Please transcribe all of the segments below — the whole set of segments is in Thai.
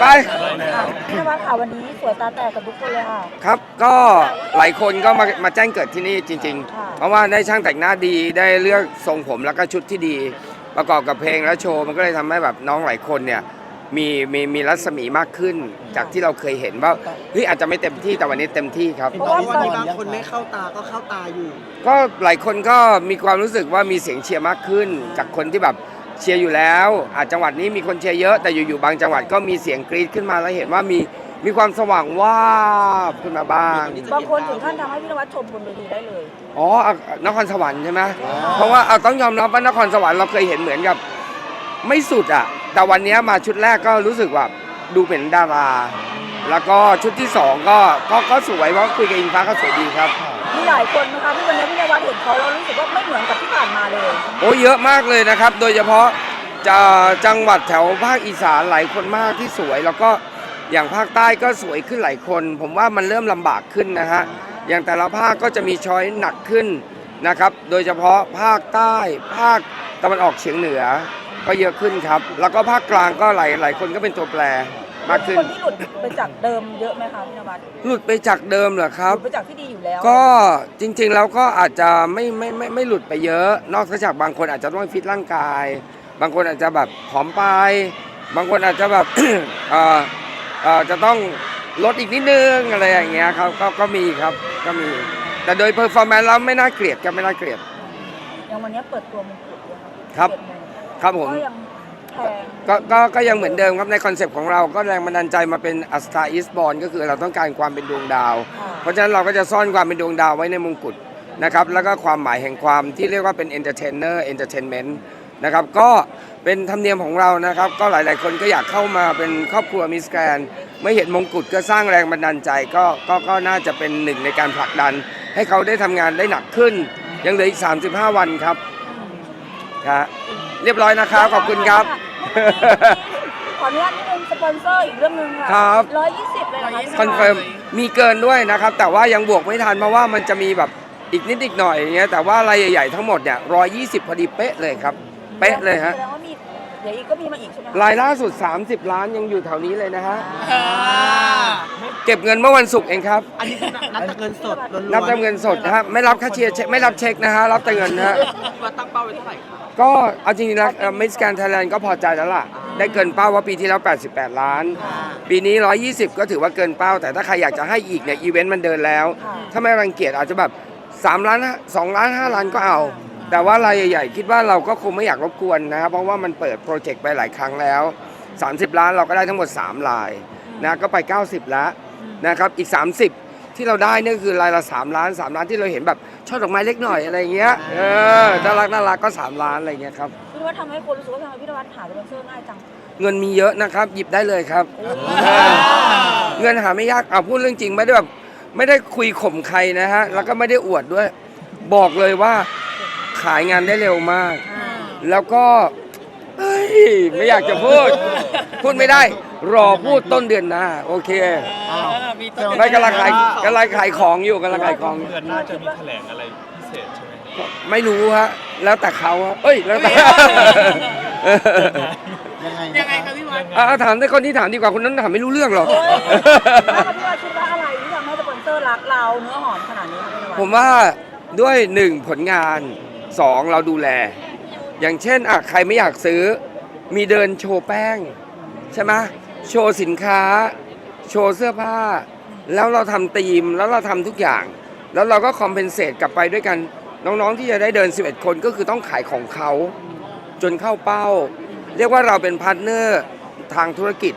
ไปอะพี่นวัดค่ะวันนี้สวยตาแตกกับทุกคนเลยค่ะ ครับ ก็หลายคนก็มามาแจ้งเกิดที่นี่จริงค่ะๆเพราะว่าได้ช่างแต่งหน้าดีได้เลือกทรงผมแล้วก็ชุดที่ดี ประกอบกับเพลงและโชว์มันก็เลยทำให้แบบน้องหลายคนเนี่ยมีมีมีรัศมีมากขึ้น จากที่เราเคยเห็นว่าเฮ้ยอาจจะไม่เต็มที่แต่วันนี้เต็มที่ครับ เพราะว่าวันนี้บางคนไม่เข้าตาก็เข้าตาอยู่ ก็หลายคนก็มีความรู้สึกว่ามีเสียงเชียร์มากขึ้น จากคนที่แบบ เชียร์อยู่แล้วอาจจังหวัดนี้มีคนเชียร์เยอะ แต่อยู่ๆบางจังหวัดก็มีเสียงกรี๊ดขึ้นมาแล้วเห็นว่ามีมีความสว่างวาบขึ้นมาบ้าง บางคนถึงขั้นทำให้พี่นวัดชมบนเวทีได้เลย อ๋ออะนครสวรรค์ใช่ไหมเพราะว่าเอาต้องยอมรับว่านครสวรรค์เราเคยเห็นเหมือนกับ ไม่สุดอะ แต่วันนี้มาชุดแรกก็รู้สึกว่าดูเป็นดารา แล้วก็ชุดที่สองก็ก็ก็สวยเพราะคุยกับอิงฟ้าก็สวยดีครับ มีหลายคนนะคะที่วันนี้พี่นวัดเห็นเขาแล้วรู้สึกว่าไม่เหมือนกับที่ผ่านมาเลยโอ้เยอะมากเลยนะครับ โดยเฉพาะจะจังหวัดแถวภาคอีสานหลายคนมากที่สวย แล้วก็อย่างภาคใต้ก็สวยขึ้นหลายคน ผมว่ามันเริ่มลำบากขึ้นนะฮะอย่างแต่ละภาคก็จะมีช้อยหนักขึ้นนะครับ โดยเฉพาะภาคใต้ภาคตะวันออกเฉียงเหนือ ก็เยอะขึ้นครับ แล้วก็ภาคกลางก็หลายหลายคนก็เป็นตัวแปร มากขึ้น คนที่หลุดไปจากเดิมเยอะไหมคะพี่นวัดหลุดไปจากเดิมเหรอคหรับ ลุดไปจากที่ดีอยู่แล้วก็จริงๆแล้วก็อาจจะไม่ไม่ไม่ไม่หลุดไปเยอะ นอกจากบางคนอาจจะต้องฟิตร่างกาย บางคนอาจจะแบบผอมไป บางคนอาจจะแบบ เอ่อเอ่อจะต้องลดอีกนิดนึงอะไรอย่างเงี้ยครับก็ก็มีครับก็มี แต่โดยเพอร์ฟอร์แมนซ์แล้วไม่น่าเกลียดก็ไม่น่าเกลียด อย่างวันนี้เปิดตัวมงกุฎด้วยครับเจ็ดโมงครับผม ก็ยังแพง ก็ก็ก็ยังเหมือนเดิมครับในคอนเซปต์ของเราก็แรงบันดาลใจมาเป็นอัสตาอิสบอลก็คือเราต้องการความเป็นดวงดาวค่ะเพราะฉะนั้นเราก็จะซ่อนความเป็นดวงดาวไว้ในมงกุฎนะครับแล้วก็ความหมายแห่งความที่เรียกว่าเป็นเอนเตอร์เทนเนอร์เอนเตอร์เทนเมนต์นะครับก็เป็นธรรมเนียมของเรานะครับ ก็หลาย ๆ คนก็อยากเข้ามาเป็นครอบครัวมิสแกรนไม่เห็นมงกุฎก็สร้างแรงบันดาลใจก็ก็ก็น่าจะเป็นหนึ่งในการผลักดัน ให้เขาได้ทำงานได้หนักขึ้น ยังเหลืออีก 35 วันครับครับ เรียบร้อยนะครับ ขอบคุณครับ ขออนุญาตนิดนึงสปอนเซอร์อีกเรื่องหนึงค่ะครับ ร้อยยี่สิบเลยนะคะคอนเฟิร์มมีเกินด้วยนะครับ แต่ว่ายังบวกไม่ทันเพราะว่ามันจะมีแบบอีกนิดอีกหน่อยอย่างเงี้ยแต่ว่ารายใหญ่ๆทั้งหมดเนี่ยร้อยยี่สิบพอดีเป๊ะเลยครับ เป๊ะเลยฮะแสดงว่ามีเดี๋ยวอีกก็มีมาอีกใช่ไหมคะรายล่าสุด 30 ล้านยังอยู่แถวนี้เลยนะฮะเก็บเงินเมื่อวันศุกร์เองครับ อันนี้คือนับจากเงินสดล้วนๆนับแต่เงินสดนะฮะไม่รับค่าเชียร์เช็คไม่รับเช็คนะฮะรับแต่เงินนะฮะ ว่าตั้งเป้าไว้เท่าไหร่คะ ก็เอาจริงๆแล้วมิสแกนไทยแลนด์ก็พอใจแล้วล่ะ ได้เกินเป้าว่าปีที่แล้ว 88 ล้าน ปีนี้ 120 ก็ถือว่าเกินเป้า แต่ถ้าใครอยากจะให้อีกเนี่ยอีเวนต์มันเดินแล้ว ถ้าไม่รังเกียจอาจจะแบบ 3 ล้าน 2 ล้าน 5 ล้านก็เอา แต่ว่ารายใหญ่ๆ คิดว่าเราก็คงไม่อยากรบกวนนะครับเพราะว่ามันเปิดโปรเจกต์ไปหลายครั้งแล้ว 30 ล้านเราก็ได้ทั้งหมด 3 ลายนะก็ไป 90 แล้วนะครับอีก 30 ที่เราได้เนี่ยคือรายละ3ล้าน3ล้านที่เราเห็นแบบช่อดอกไม้เล็กหน่อยอะไรเงี้ยเออน่ารักน่ารักก็3ล้านอะไรเงี้ยครับพี่นวัดทำให้คนรู้สึกว่าทำไมพี่นวัดหาสปอนเซอร์ง่ายจังเงินมีเยอะนะครับ หยิบได้เลยครับ เงินหาไม่ยากเอาพูดเรื่องจริงไม่ได้แบบไม่ได้คุยข่มใครนะฮะแล้วก็ไม่ได้อวดด้วย บอกเลยว่าขายงานได้เร็วมาก แล้วก็เฮ้ยไม่อยากจะพูด พูดไม่ได้ รอพูดต้นเดือนหน้าโอเค ไม่กำลังขายกำลังขายของอยู่กำลังขายของเดือนหน้าจะมีแถลงอะไรพิเศษใช่ไหมครับไม่รู้ฮะแล้วแต่เขาฮะเอ้ยแล้วแต่ ยังไงคะพี่วัดอะถามได้คนที่ถามดีกว่าคนนั้นถามไม่รู้เรื่องหรอกเฮ้ยแล้วพี่นวัดคิดว่าอะไรที่ทำให้สปอนเซอร์รักเราเนื้อหอมขนาดนี้คะพี่นวัดผมว่าด้วยหนึ่งผลงานสองเราดูแล อย่างเช่นอะใครไม่อยากซื้อ มีเดินโชว์แป้ง ใช่ไหมโชว์สินค้า โชว์เสื้อผ้า แล้วเราทำธีมแล้วเราทำทุกอย่าง แล้วเราก็คอมเพนเซตกลับไปด้วยกันน้องๆที่จะได้เดิน 11 คนก็คือต้องขายของเขาจนเข้าเป้า เรียกว่าเราเป็นพาร์ทเนอร์ทางธุรกิจ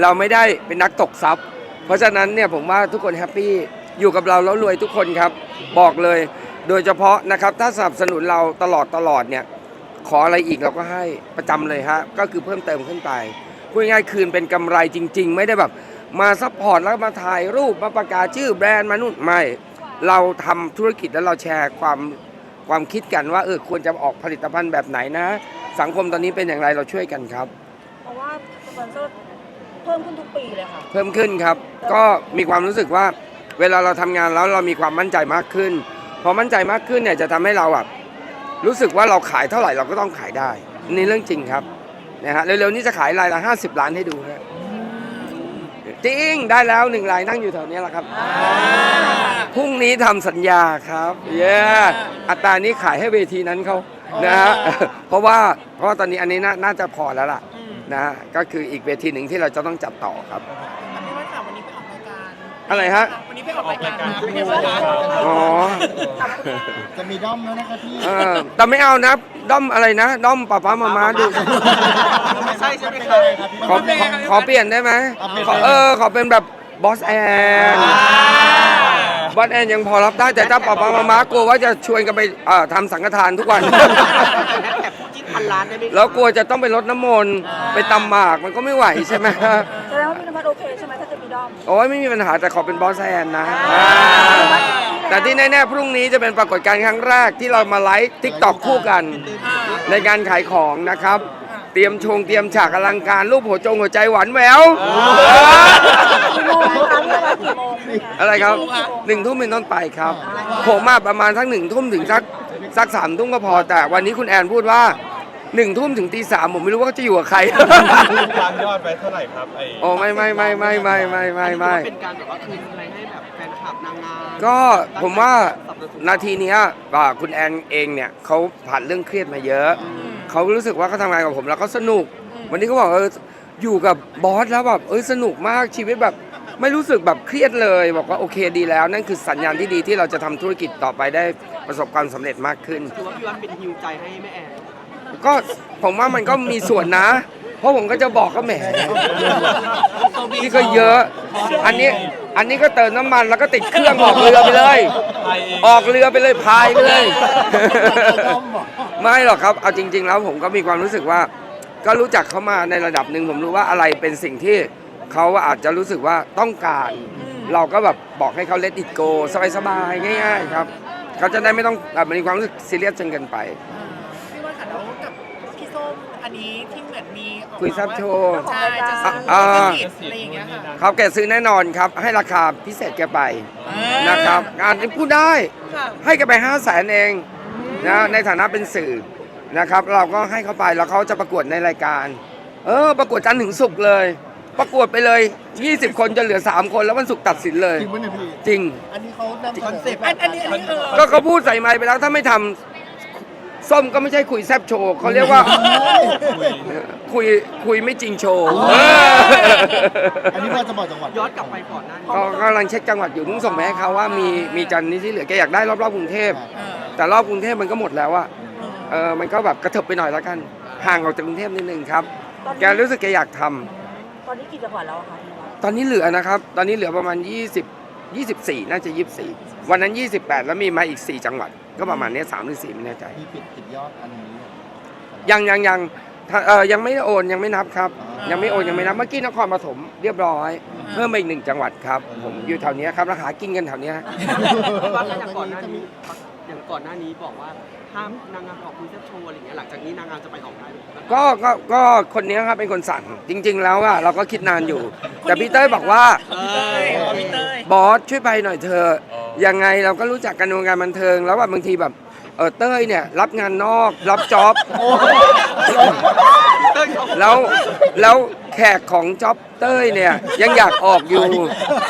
เราไม่ได้เป็นนักตกทรัพย์ เพราะฉะนั้นเนี่ยผมว่าทุกคนแฮปปี้อยู่กับเราแล้วรวยทุกคนครับ บอกเลย โดยเฉพาะนะครับถ้าสนับสนุนเราตลอดตลอดเนี่ยขออะไรอีกเราก็ให้ประจำเลยฮะก็คือเพิ่มเติมขึ้นไปพูดง่ายๆคืนเป็นกำไรจริง ๆ ไม่ได้แบบ มาซัพพอร์ตแล้วมาถ่ายรูปมาประกาศชื่อแบรนด์มานู่นไม่ เราทำธุรกิจแล้วเราแชร์ความความคิดกันว่าเออควรจะออกผลิตภัณฑ์แบบไหนนะ สังคมตอนนี้เป็นอย่างไรเราช่วยกันครับ เพราะว่าสปอนเซอร์เพิ่มขึ้นทุกปีเลยค่ะเพิ่มขึ้นครับ ก็มีความรู้สึกว่าเวลาเราทำงานแล้วเรามีความมั่นใจมากขึ้น พอมั่นใจมากขึ้นเนี่ยจะทำให้เราแบบรู้สึกว่าเราขายเท่าไหร่เราก็ต้องขายได้ นี่เรื่องจริงครับนะฮะเร็วๆนี้จะขายรายละ 50 ล้านให้ดูนะ จริงได้แล้วหนึ่งรายนั่งอยู่แถวเนี้ยแหละครับ พรุ่งนี้ทำสัญญาครับเย้อัตรานี้ขายให้เวทีนั้นเขานะฮะ เพราะว่าเพราะว่าตอนนี้อันนี้น่าน่าจะพอแล้วล่ะนะฮะก็คืออีกเวทีหนึ่งที่เราจะต้องจัดต่อครับ พี่ว่าค่ะวันนี้ไปออกรายการอะไรฮะ วันนี้ไปออกรายการออกรายการเป็นไงบ้างคะอ๋อ จะมีด้อมแล้วนะคะพี่ เออแต่ไม่เอานะ ด้อมอะไรนะ ด้อมป้าป้ามามาดู ไม่ใช่ใช่ไหมเป็นคะอะไรครับพี่ขอขอขอเปลี่ยนได้ไหมเอาเปลี่ยน ขอเออ ขอเป็นแบบบอสแอนบอสแอนยังพอรับได้แต่ถ้าป้าป้ามามากลัวว่าจะชวนกันไปเอ่อทำสังฆทานทุกวันแฮชแท็กคู่จิ้นพันล้านได้ไหมคะแล้วกลัวจะต้องไปรดน้ำมนต์ไปตำหมากมันก็ไม่ไหวใช่ไหม แสดงว่าพี่นวัดโอเคใช่ไหมถ้าจะมีด้อมโอ้ยไม่มีปัญหาแต่ขอเป็นบอสแอนนะ อ่า แต่ที่แน่ๆพรุ่งนี้จะเป็นปรากฏการณ์ครั้งแรกที่เรามาไลฟ์ทิกตอกคู่กัน ในการขายของนะครับ เตรียมชงเตรียมฉากอลังการรูปหัวจงหัวใจหวานแหววกี่โมงคะพี่นวัดกี่โมงอะไรครับหนึ่งทุ่มเป็นต้นไปครับผมมาประมาณทั้งหนึ่งทุ่มถึงสักสักสามทุ่มก็พอแต่วันนี้คุณแอนพูดว่าหนึ่งทุ่มถึงตีสามผมไม่รู้ว่าจะอยู่กับใครวางยอดไปเท่าไหร่ครับไอ้โอ้ไม่ไม่ไม่ไม่ไม่ไม่ไม่ไม่เป็นการแบบว่าคืนอะไรให้แบบแฟนคลับนา งงามก็ผมว่านาทีเนี้ยอ่าคุณแอนเองเนี่ยเขาผ่านเรื่องเครียดมาเยอะ เขารู้สึกว่าเขาทำงานกับผมแล้วเขาสนุก วันนี้เขาบอกเอออยู่กับบอสแล้วแบบเออสนุกมากชีวิตแบบไม่รู้สึกแบบเครียดเลย บอกว่าโอเคดีแล้ว นั่นคือสัญญาณที่ดีที่เราจะทำธุรกิจต่อไปได้ประสบความสำเร็จมากขึ้น ถือว่าพี่วัดเป็นฮิวใจให้แม่แอน ก็ผมว่ามันก็มีส่วนนะ เพราะผมก็จะบอกก็แหมนี่ก็เยอะ อันนี้อันนี้ก็เติมน้ำมันแล้วก็ติดเครื่องออกเรือไปเลยไทยเองออกเรือไปเลยพายไปเลย ไม่หรอกครับ เอาจริง ๆ แล้วผมก็มีความรู้สึกว่า ก็รู้จักเขามาในระดับหนึ่งผมรู้ว่าอะไรเป็นสิ่งที่เขาอาจจะรู้สึกว่าต้องการ เราก็แบบบอกให้เขาเล t อิ go สบายๆง่าย ๆ ครับเขาจะได้ไม่ต้องแบบมีความรู้สึกซีเรียสจนเกินไป พี่ว่าค่ะแล้วกับพี่ส้มอันนี้ที่เหมือนมีออกมา คุยแซบโชว์ ใช่จะซื้ออ่าลิขสิทธิ์อะไรอย่างเงี้ยค่ะครับแกซื้อแน่นอนครับ ให้ราคาพิเศษแกไปนะครับงานนี้พูดได้ ค่ะให้แกไปห้าแสนเองนะในฐานะเป็นสื่อนะครับ เราก็ให้เขาไปแล้วเขาจะประกวดในรายการ เออ ประกวดจันทร์ถึงศุกร์เลย ประกวดไปเลย 20 คนจะเหลือ 3 คนแล้ววันศุกร์ตัดสินเลย จริงปะเนี่ยพี่ จริง อันนี้เขานำคอนเซ็ปต์อันอันนี้อันนี้เออก็เขาพูดใส่ไมค์ไปแล้วถ้าไม่ทำ ส้มก็ไม่ใช่คุยแซบโชว์เขาเรียกว่า คุยคุยไม่จริงโชว์เอออันนี้ว่าจะบอกจังหวัดย้อนกลับไปก่อนหน้านี้ก็กำลังเช็คจังหวัดอยู่นุ่งส่งไปให้เขาว่ามีมีจันทร์นี้ที่เหลือแกอยากได้รอบๆกรุงเทพ แต่รอบกรุงเทพมันก็หมดแล้วอะเออมันก็แบบกระเถิบไปหน่อยแล้วกัน ห่างออกจากกรุงเทพนิดนึงครับตอนแกนี้รู้สึกแกอยากทำตอนนี้กี่จังหวัดแล้วอะคะพี่นวัดตอนนี้เหลือนะครับ ตอนนี้เหลือประมาณ 20 24 น่าจะ 24 วันนั้น 28 แล้วมีมาอีก 4 จังหวัด ก็ประมาณเนี้ย3หรือ4ไม่แน่ใจพี่ปิดปิดยอดอันนี้ยังยังยังถ้าเออยังไม่โอนยังไม่นับครับอ่ายัยังไม่โอนยังไม่นับเมื่อกี้นครปฐมเรียบร้อย เพิ่มมาอีกหนึ่งจังหวัดครับ ผมอยู่แถวเนี้ยครับแล้วหากินกันแถวเนี้ยพี่วัดอย่างก่อนหน้านี้ อย่างก่อนหน้านี้บอกว่าห้ามนางงามออกคุยแซบโชว์อะไรอย่างเงี้ยหลังจากนี้นางงามจะไปออกได้ไหมก็ก็ก็คนเนี้ยครับเป็นคนสั่งจริง ๆ แล้วอะเราก็คิดนานอยู่ แต่พี่เต้ยบอกว่าเออพี่เต้ย บอสช่วยไปหน่อยเธอะยังไงเราก็รู้จักกันในวงการบันเทิง แล้วว่าบางทีแบบเออเต้ยเนี่ย รับงานนอก รับจ็อบแล้วแล้วแขกของจ็อบเต้ยเนี่ยยังอยากออกอยู่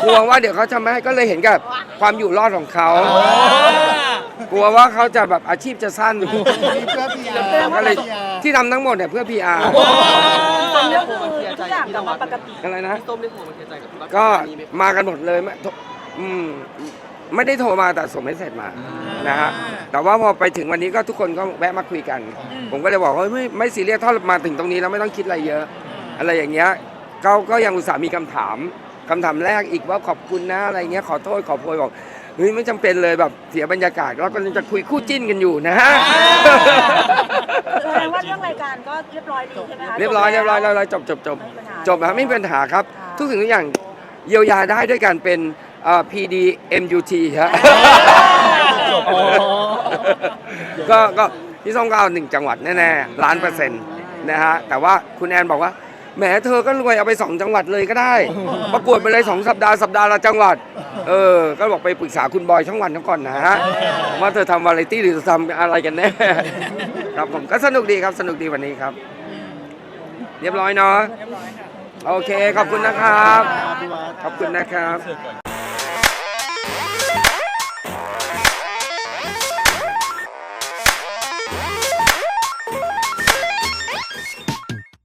กลัวว่าเดี๋ยวเขาจะไม่ให้ก็เลยเห็นกับความอยู่รอดของเขา กลัวว่าเขาจะแบบอาชีพจะสั้น เพื่อพีอาร์ ก็เลยที่ทำทั้งหมดเนี่ยเพื่อ PR ตอนนี้คือทุกอย่างกลับมาปกติ อะไรนะพี่ส้มได้โทรมาเคลียร์ใจกับพี่วัดก็อนหน้านี้ไหมมากันหมดเลยไม่โทรอืมไม่ได้โทรมาแต่ส่งเมสเซจมานะฮะแต่ว่าพอไปถึงวันนี้ก็ทุกคนก็แวะมาคุยกัน ผมก็เลยบอกว่าไม่ไม่ซีเรียสถ้ามาถึงตรงนี้แล้วไม่ต้องคิดอะไรเยอะ อะไรอย่างเงี้ยเขาก็ยังอุตส่าห์มีคำถามคำถามแรกอีกว่าขอบคุณนะอะไรเงี้ยขอโทษขอโพยบอก เฮ้ยไม่จำเป็นเลยแบบเสียบรรยากาศเราก็จะคุยคู่จิ้นกันอยู่นะฮะ แสดงว่าเรื่องรายการก็เรียบร้อยดีใช่ไหมคะเรียบร้อยเรียบร้อยเรียบร้อยจบจบจบไม่มีปัญหาจบนะครับไม่มีปัญหาครับค่ะทุกสิ่งทุกอย่างเยียวยาได้ด้วยการเป็นเอ่อ PD MUT ฮะอ๋อก็ก็พี่ส้มก็เอาหนึ่งจังหวัดแน่ๆล้านเปอร์เซ็นต์นะฮะแต่ว่าคุณแอนบอกว่า แหมเธอก็รวยเอาไปสองจังหวัดเลยก็ได้ ประกวดไปเลยสองสัปดาห์สัปดาห์ละจังหวัด เออ ก็บอกไปปรึกษาคุณบอยช่องวันทั้งก่อนนะฮะว่าเธอทำวาไรตี้หรือทำอะไรกันแน่ครับผมก็สนุกดีครับสนุกดีวันนี้ครับ เรียบร้อยเนาะโอเคขอบคุณนะครับพี่วัดขอบคุณนะครับเสิร์ฟก่อน